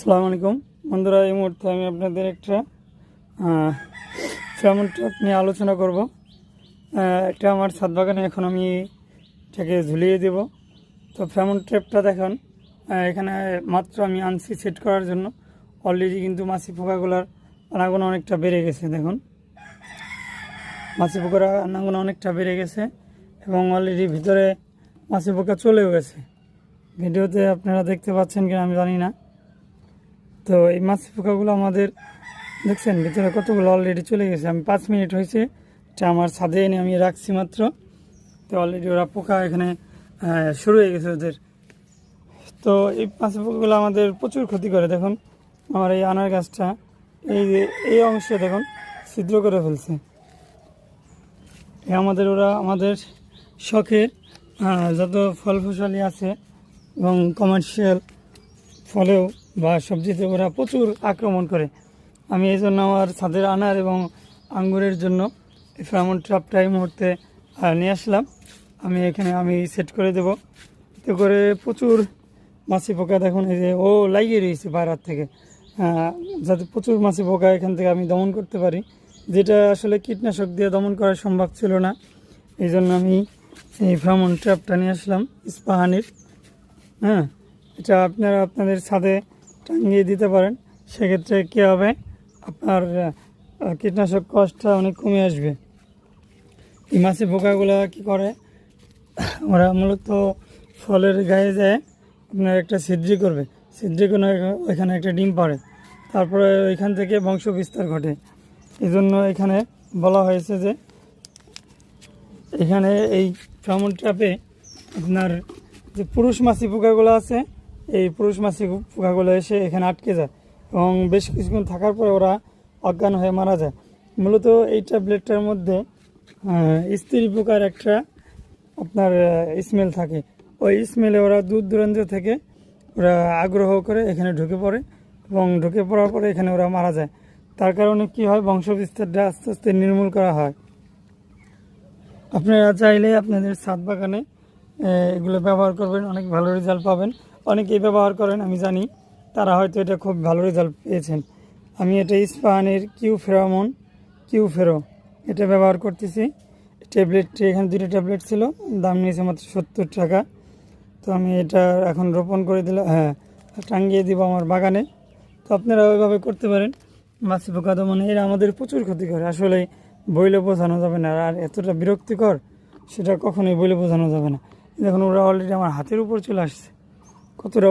আসসালামু আলাইকুম। বন্ধুরা, এই মুহূর্তে আমি আপনাদের একটা ফ্রামন ট্র্যাপ নিয়ে আলোচনা করব। এটা আমার ছাদ বাগানে এখন আমি এটাকে ঝুলিয়ে দেব। তো ফ্রামন ট্র্যাপটা দেখুন। এখানে মাত্র আমি আনছি সেট করার জন্য। অলরেডি কিন্তু মাছি পোকাগুলার আনাগোনা অনেকটা বেড়ে গেছে, দেখুন। মাছি পোকার আনাগোনা অনেকটা বেড়ে গেছে এবং অলরেডি ভিতরে মাছি পোকা চলেও গেছে। ভিডিওতে আপনারা দেখতে পাচ্ছেন কিনা আমি জানি না। তো এই মাছ পোকাগুলো আমাদের, দেখছেন, ভিতরে কতগুলো অলরেডি চলে গেছে। আমি পাঁচ মিনিট হয়েছে, এটা আমার ছাদে এনে আমি রাখছি মাত্র। তো অলরেডি ওরা পোকা এখানে শুরু হয়ে গেছে ওদের। তো এই মাছ পোকাগুলো আমাদের প্রচুর ক্ষতি করে, দেখুন। আমার এই আনার গাছটা, এই যে, এই অংশে দেখুন, ছিদ্র করে ফেলছে। আমাদের ওরা, আমাদের শখের যত ফল ফসলি আছে এবং কমার্শিয়াল ফলেও বা সবজিতে ওরা প্রচুর আক্রমণ করে। আমি এই জন্য আমার ছাদের আনার এবং আঙ্গুরের জন্য এই ফ্রামন ট্রাপটা এই মুহূর্তে নিয়ে আসলাম। আমি এখানে, আমি সেট করে দেব। এতে করে প্রচুর মাছি পোকা দেখুন, এই যে, ও লাগিয়ে রয়েছে বাইরের থেকে। যাতে প্রচুর মাছি পোকা এখান থেকে আমি দমন করতে পারি। যেটা আসলে কীটনাশক দিয়ে দমন করা সম্ভব ছিল না। এই জন্য আমি এই ভ্রমণ ট্র্যাপটা নিয়ে আসলাম, ইস্পাহানির। হ্যাঁ এটা আপনারা, আপনাদের ছাদে টাঙিয়ে দিতে পারেন, সেক্ষেত্রে কী হবে? আপনার কীটনাশক কষ্টটা অনেক কমে আসবে। এই মাছি পোকাগুলো কী করে? ওরা মূলত ফলের গায়ে যায়, আপনার একটা ছিদ্রি করবে। ছিদ্রি করে ওইখানে একটা ডিম পড়ে। তারপরে ওইখান থেকে বংশ বিস্তার ঘটে। এই জন্য এখানে বলা হয়েছে যে, এখানে এই ফ্রামন ট্র্যাপে আপনার যে পুরুষ মাছি পোকাগুলো আছে এই পুরুষ মাছি পোকাগুলো এসে এখানে আটকে যায় এবং বেশ কিছুক্ষণ থাকার পরে ওরা অজ্ঞান হয়ে মারা যায়। মূলত এই ট্যাবলেটটার মধ্যে স্ত্রী পোকার একটা আপনার স্মেল থাকে। ওই স্মেলে ওরা দূর দূরান্ত থেকে ওরা আগ্রহ করে এখানে ঢুকে পড়ে এবং ঢুকে পড়ার পরে এখানে ওরা মারা যায়। তার কারণে কি হয় বংশ বিস্তারটা আস্তে আস্তে নির্মূল করা হয়। আপনারা চাইলে আপনাদের ছাদ বাগানে এগুলো ব্যবহার করবেন, অনেক ভালো রেজাল্ট পাবেন। অনেকেই ব্যবহার করেন, আমি জানি। তারা হয়তো এটা খুব ভালো রেজাল্ট পেয়েছেন। আমি এটা ইস্পাহানের কিউ ফেরামন কিউ ফেরো এটা ব্যবহার করতেছি। ট্যাবলেটটি এখানে দুটো ট্যাবলেট ছিল, দাম নিয়েছে মাত্র সত্তর টাকা। তো আমি এটা এখন রোপণ করে দিলাম হ্যাঁ টাঙ্গিয়ে দিব আমার বাগানে। তো আপনারা ওইভাবে করতে পারেন। মাছি পোকা দমন এরা আমাদের প্রচুর ক্ষতি করে। আসলে বইলে বোঝানো যাবে না, আর এতটা বিরক্তিকর, সেটা কখনোই বইলে বোঝানো যাবে না। দেখুন, ওরা অলরেডি আমার হাতের উপর চলে আসছে। কতটা